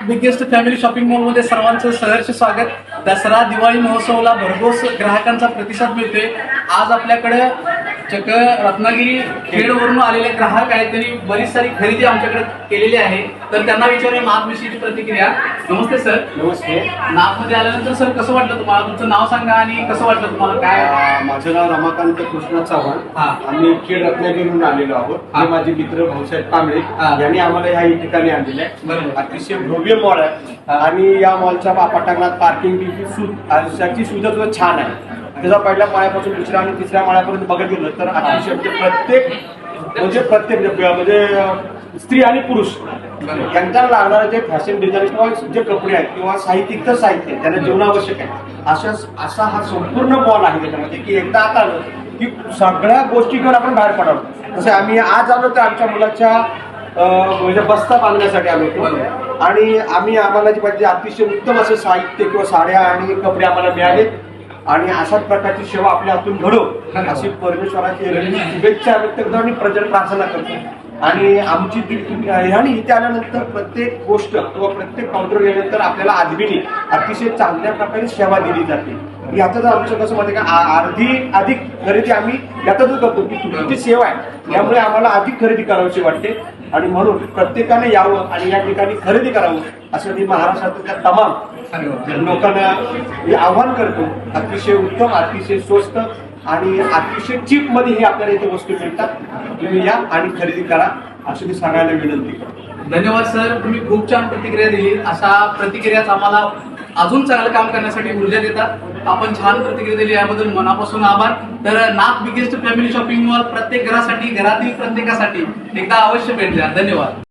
Biggest family shopping मॉलमध्ये सर्वांचं सहर्ष स्वागत. दसरा दिवाळी महोत्सवाला भरघोस ग्राहकांचा प्रतिसाद मिळतोय. आज आपल्याकडे चक रत्नागिरी खेडवरून आलेले ग्राहक आहेत. त्यांनी बरीच सारी खरेदी आमच्याकडे केलेली आहे. तर त्यांना विचारूया नाथविषयीची प्रतिक्रिया. नमस्ते सर. नमस्ते. नाथमध्ये आल्यानंतर सर कसं वाटलं तुम्हाला? तुमचं नाव सांगा आणि कसं वाटलं तुम्हाला? काय? माझं नाव रमाकांत कृष्ण चव्हाण. हा. आम्ही खेड रत्नागिरीहून आलेलो आहोत. हा. हे माझे मित्र भाऊसाहेब कांबळे. यांनी आम्हाला ह्या ठिकाणी आणलेले आहे. बरोबर. अतिशय भव्य मॉल आहे. आणि या मॉलच्या पटांगणात पार्किंगची सुविधाची सुविधा सुद्धा छान आहे. त्याचा पहिल्या माळ्यापासून दुसऱ्या आणि तिसऱ्या माळ्यापर्यंत बघत गेलं तर अतिशय म्हणजे प्रत्येक म्हणजे प्रत्येक म्हणजे स्त्री आणि पुरुष यांच्या लागणारे जे फॅशन डिझाईन किंवा जे कपडे आहेत किंवा साहित्यिक तर साहित्य आहे, त्यांना जीवनावश्यक आहे. अशा असा हा संपूर्ण मॉल आहे त्याच्यामध्ये की एकदा आता आलं की सगळ्या गोष्टी घेऊन आपण बाहेर पडावं. तसे आम्ही आज आलो तर आमच्या मुलाच्या म्हणजे बस्ता बांधण्यासाठी आलो होतो. आणि आम्ही आम्हाला जे पाहिजे अतिशय उत्तम असं साहित्य किंवा साड्या आणि कपडे आम्हाला मिळाले. आणि अशाच प्रकारची सेवा आपल्या हातून घडो अशी परमेश्वराची शुभेच्छा व्यक्त करतो आणि प्रजन प्रार्थना करतो. आणि आमची ती तुम्ही आहे? आणि इथे आल्यानंतर प्रत्येक गोष्ट किंवा प्रत्येक काउंटर गेल्यानंतर आपल्याला आदमीने अतिशय चांगल्या प्रकारे सेवा दिली जाते. याचं आमचं कसं माहिती का अर्धी अधिक खरेदी आम्ही यातच करतो. की तुमची सेवा आहे. यामुळे आम्हाला अधिक खरेदी करावीशी वाटते. आणि म्हणून प्रत्येकाने यावं आणि या ठिकाणी खरेदी करावं असं मी महाराष्ट्रातल्या तमाम लोकांना आव्हान करतो. अतिशय उत्तम अतिशय स्वस्त आणि अतिशय चीपमध्ये हे आपल्याला इथे वस्तू मिळतात. तुम्ही या आणि खरेदी करा. अशी मी सांगायला विनंती करतो. धन्यवाद सर. तुम्ही खूप छान प्रतिक्रिया दिली. अशा प्रतिक्रियाच आम्हाला अजून चांगलं काम करण्यासाठी ऊर्जा देतात. आपण छान प्रतिक्रिया दिली. याबद्दल मनापासून आभार. तर Nath biggest family shopping mall प्रत्येक घरासाठी घरातील प्रत्येकासाठी एकदा अवश्य भेट द्या. धन्यवाद.